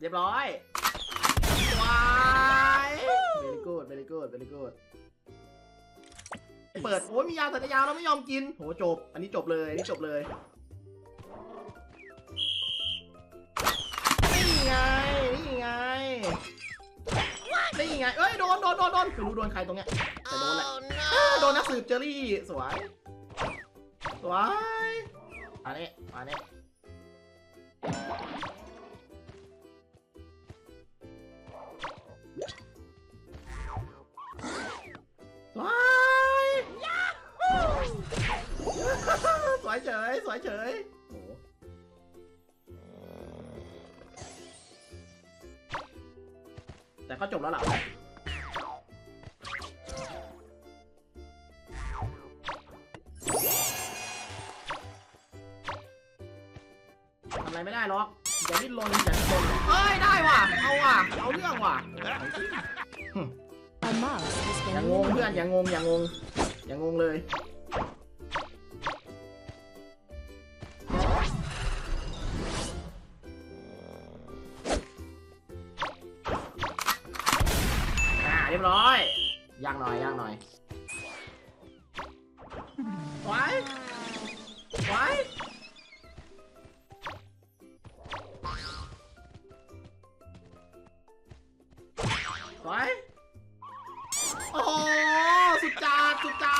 เรียบร้อย ว้ายเ very good very good very good เปิด โอ้ยมียาสัญญาแล้วไม่ยอมกิน โห จบ อันนี้จบเลยอันนี้จบเลย นี่ไง นี่ไง นี่ไง เอ้ย โดนโดนโดนโดนไม่รู้โดนใครตรงเนี้ย แต่โดนแหละอ้าวโดนนักสืบเจอรี่ สวย สวย อันนี้ อันนี้ วยเฉย สวยเฉยโอ้โหแต่ก็จบแล้วล่ะทำอะไรไม่ได้หรอกอย่าดิ้นรนอย่าดิ้นรนเฮ้ย ได้ว่ะ เอาว่ะ เอาเรื่องว่ะ A mouse has อ been ย่างงเพื่อน eliminated. อย่างงงอย่างงงอย่างงงเลย ยบร้อยย่างหน่อยย่างหน่อยไว้ไว้ไว้โอ้โหสุดจัดสุดจัด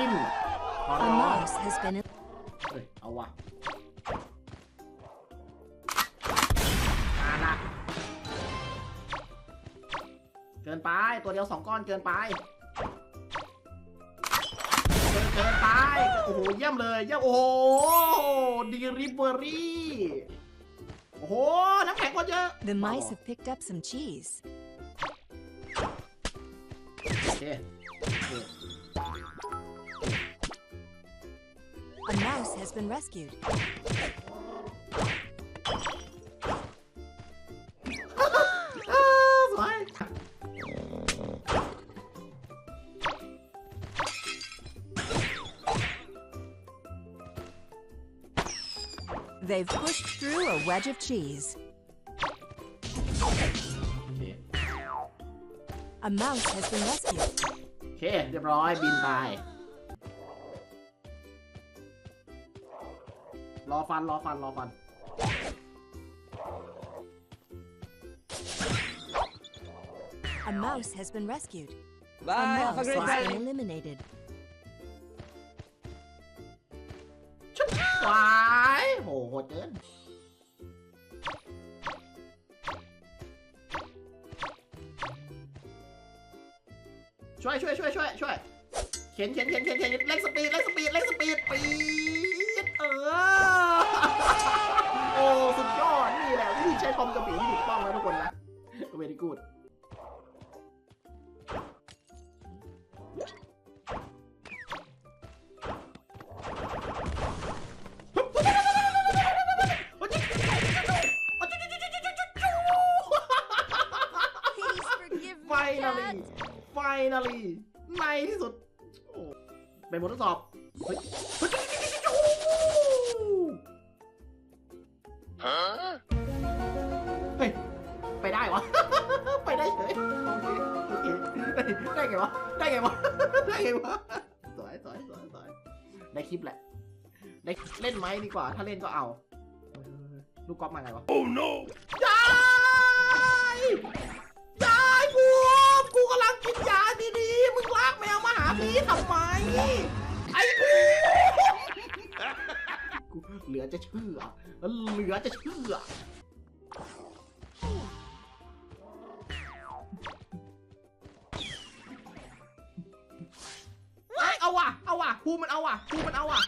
อย่าดิ้นขอ A ร้อง mouse has been เฮ้ยเอาวะมาละเกินไปตัวเดียวสองก้อนเกินไปเกินเกินไปโอ้โหเยี่ยมเลยเยี่ยมโอ้โหดีริเวอรี่โอ้โหน้ำแข็งก็เยอะ The mice have picked up some cheese. โอเค A mouse has been rescued. อ้าวสวย They've pushed through a wedge of cheese. โอเค A mouse has been rescued. โอเค เรียบร้อย บินไป รอฟันรอฟันรอฟัน A mouse has been rescued. A Bye. Have a mouse great has day. been eliminated. ชุบหวายโหโหดเกิน ช่วยช่วยช่วยช่วยช่วยเข็นเข็นเข็นเข็นเข็นเร่งสปีดเร่งสปีดเร่งสปีดปีดเออโอ้สุดยอดนี่แหละวิธีใช้คอมกระบี่ที่ถูกต้องแล้วทุกคนนะเวดีกูด Please forgive me, Finally Cat. Finally ในที่สุดโอ้เป็นบททดสอบเฮ้ย เฮ้ย ไปได้วะ ไปได้เฉยโอเคโอเคได้ไงวะ ได้ไงวะ ได้ไงวะ สวยสวยสวยสวยได้คลิปแหละ ได้เล่นไหมดีกว่า ถ้าเล่นก็เอาเออลูกก๊อฟมาไงวะ Oh no. ยายยายกูกูกำลังกินยาดีๆ มึงลากแมวมาหาพี่ทำไม ไอ้กู เหลือจะเชื่อเหลือจะเชื่อเอ้ยเอาว่ะ เอาว่ะภูมันเอาว่ะภูมิมันเอาว่ะ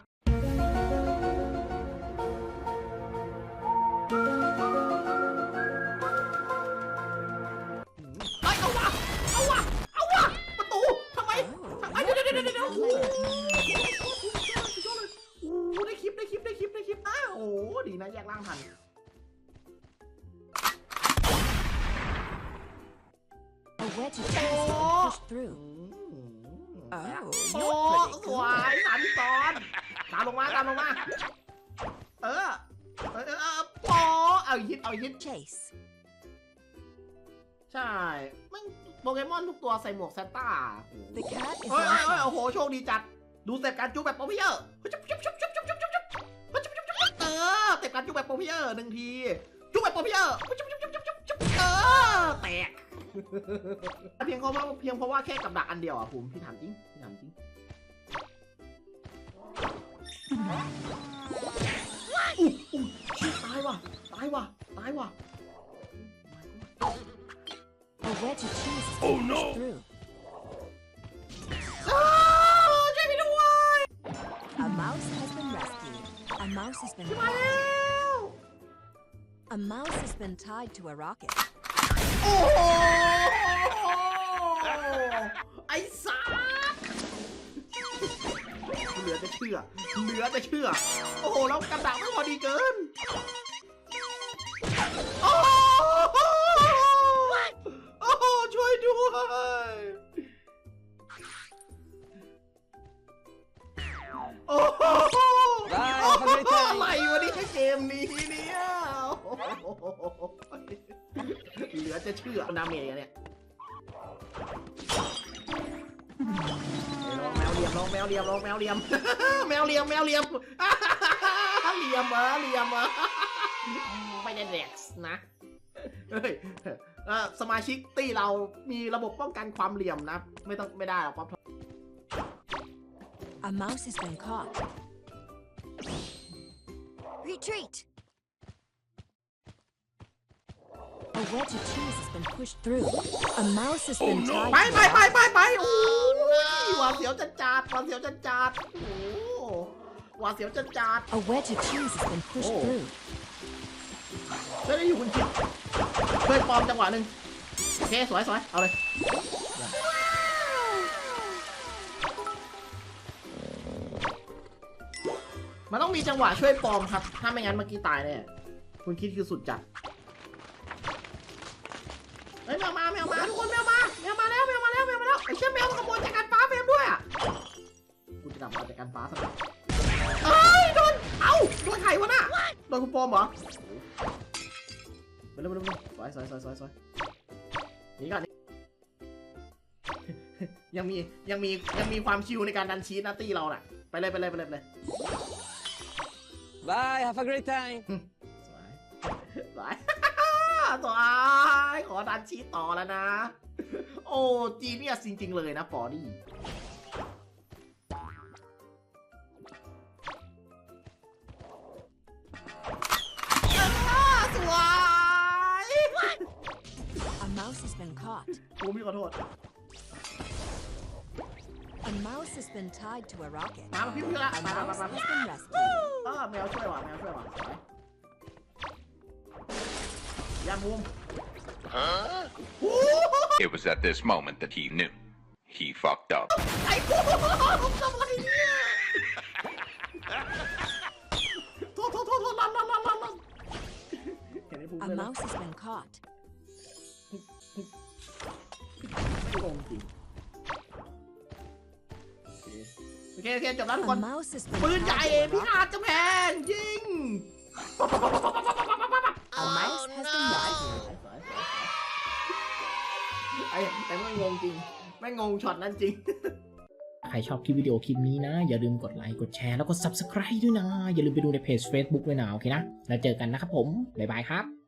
กล่างทันโอ้สวยสามตอนตามลงมาตามลงมา เออ เออเออปอเอาฮิตเอาฮิตใช่มันโปเกมอนทุกตัวใส่หมวกแซนต้าโอ้โห โชคดีจัด ดูเสร็จการจูแบบโปรพิเยอร์ชุบชุบชุบชุบ ออสเต็ปการจูแบบโปรเพเยอร์หนึ่งทีจูแบบโปรเพเยอร์จุ๊บจุ๊บจุ๊บจุ๊บจุ๊บจุ๊บเออแตกเพียงเพราะว่าเพียงเพราะว่าแค่กับดักอันเดียวอะภูมิพี่ถามจริงพี่ถามจริงอุ๊ยอุ๊ยชิบตายว่ะตายว่ะตายว่ะ A wedge of cheese has been pushed through. อ้าวช่วยพี่ด้วย A mouse has been rescued. A mouse has been มา caught. แล้ว A mouse has been tied to a rocket. โอ้โห ไอ้สัสเหลือจะเชื่อ เหลือจะเชื่อ โอ้โห แล้วกระดักไม่พอดีเกิน โอ้โหโอ้โห ช่วยด้วยโอ้โห เหลือจะเชื่อดาเมจอะเนี่ยลองแมวเลียมลองแมวเลียมลองแมวเลียม แมวเลียมแมวเลียมเลียมเหรอเลียมเหรอไม่ได้แดกนะเฮ้ยสมาชิกตีเรามีระบบป้องกันความเหลี่ยมนะ ไม่ต้องไม่ได้หรอกป๊อป A mouse has been caught. Retreat! A wedge of cheese has been pushed through. A mouse has been tied ไป to ไป a ไป rocket. ไปไปโอ้ยหวาดเสียวจัดจัดหวาดเสียวจัดจัดโอ้โหหวาดเสียวจัดจัด A wedge of cheese has been pushed Oh. through. ช่วยได้อยู่คุณคิดช่วยปลอมจังหวะหนึ่งโอเคสวยสวยเอาเลยมันต้องมีจังหวะช่วยปลอมครับ ถ้าไม่งั้นเมื่อกี้ตายแน่คุณคิดคือสุดจัด ไอ้เชี่ยแมวมันขโมยจากการฟ้าเฟรมด้วยอะกูจะกลับมาจากการฟ้าสักหน่อยเอ้ยโดน เอ้าโดนใครวะน่ะโดนคุณปอมเหรอไปเร็วไปเร็วไปเร็วสวยสวยสวยสวยสวยหนี่ก่อนนี่ยังมียังมียังมีความชิวในการดันชีสนะตี้เราน่ะ ไปเลยไปเลยไปเลยไปเลย Bye, have a great time. สวยสวยสวยขอดันชีสต่อแล้วนะโอ้จีเนียสจริง ๆ เลยนะปอดี้อ่าสวย A mouse has been caught. กูพี่ขอโทษ A mouse has been tied to a rocket. มาพี่พี่ละ A มามา mouse มา has มา been rescued. เออแมวช่วยว่ะแมวช่วยว่ะสวยยันมุม Huh? โอ้โห It was at this moment that he knew. He fucked up. ไอ้กูทำอะไรเนี่ยโทษโทษโทษโทษลันลันลันลันลันเห็นไอ้ภูมิ A เลยนะ mouse has been caught. ไม่โกงจริงโอเคโอเคโอเคจบแล้วทุกค A น mouse has been ปืน tied ใหญ่ to a พี่ rocket. อาจจะแพงยิง จริง ไม่งงช็อตนั้นจริง ใครชอบคลิปวิดีโอคลิปนี้นะ อย่าลืมกดไลค์ กดแชร์ แล้วก็ Subscribe ด้วยนะ อย่าลืมไปดูในเพจ Facebook ด้วยนะ โอเคนะ แล้วเจอกันนะครับผม บ๊ายบายครับ